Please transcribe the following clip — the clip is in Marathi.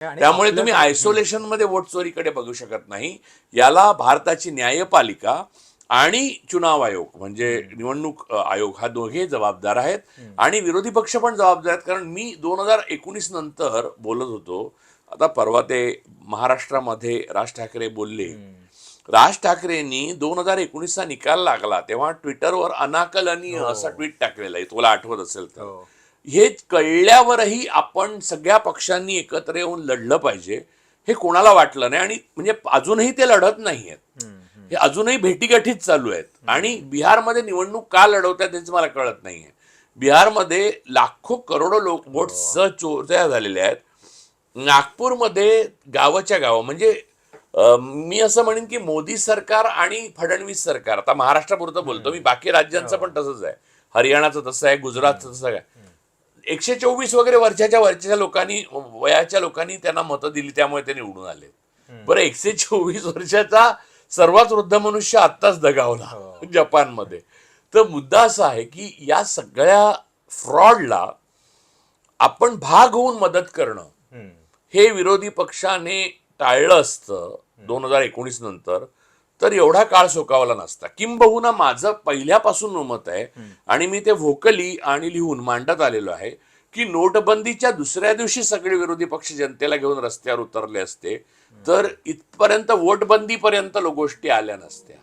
त्यामुळे तुम्ही आयसोलेशनमध्ये वोट चोरीकडे बघू शकत नाही. याला भारताची न्यायपालिका आणि चुनाव आयोग म्हणजे निवडणूक आयोग हा दोघे जबाबदार आहेत आणि विरोधी पक्ष पण जबाबदार आहेत. कारण मी दोन हजार एकोणीस नंतर बोलत होतो आता परवा ते महाराष्ट्रामध्ये राज ठाकरे बोलले. राज ठाकरेंनी दोन हजार एकोणीसचा निकाल लागला तेव्हा ट्विटरवर अनाकलनीय असा ट्विट टाकलेला आहे. तुला आठवत असेल तर. हो. हे कळल्यावरही आपण सगळ्या पक्षांनी एकत्र येऊन लढलं पाहिजे हे कोणाला वाटलं नाही. आणि म्हणजे अजूनही ते लढत नाहीयेत हम्म, हम्म. हे अजूनही भेटीगाठीच चालू आहेत. आणि बिहारमध्ये निवडणूक का लढवत आहेत त्याचं मला कळत नाहीये. बिहारमध्ये लाखो करोडो लोक वोट चोऱ्या झालेल्या आहेत. नागपूरमध्ये गावाच्या गाव म्हणजे मी असं म्हणेन की मोदी सरकार आणि फडणवीस सरकार आता महाराष्ट्रापुरतं बोलतो मी बाकी राज्यांचं पण तसंच आहे. हरियाणाचं तसं आहे गुजरातचं तसं आहे. एकशे चोवीस वगैरे वर्षाच्या वरच्या लोकांनी वयाच्या लोकांनी त्यांना मतं दिली त्यामुळे ते निवडून आले. बरं एकशे चोवीस वर्षाचा सर्वात वृद्ध मनुष्य आत्ताच दगावला जपानमध्ये. तर मुद्दा असा आहे की या सगळ्या फ्रॉडला आपण भाग होऊन मदत करणं. हे विरोधी पक्षाने टाळलं असतं दोन हजार एकोणीस नंतर. तर एवढा काळ सोकावला नसता. किंबहुना माझं पहिल्यापासून मत आहे आणि मी ते व्होकली आणि लिहून मांडत आलेलो आहे की नोटबंदीच्या दुसऱ्या दिवशी सगळे विरोधी पक्ष जनतेला घेऊन रस्त्यावर उतरले असते तर इथपर्यंत वोटबंदीपर्यंत गोष्टी आल्या नसत्या.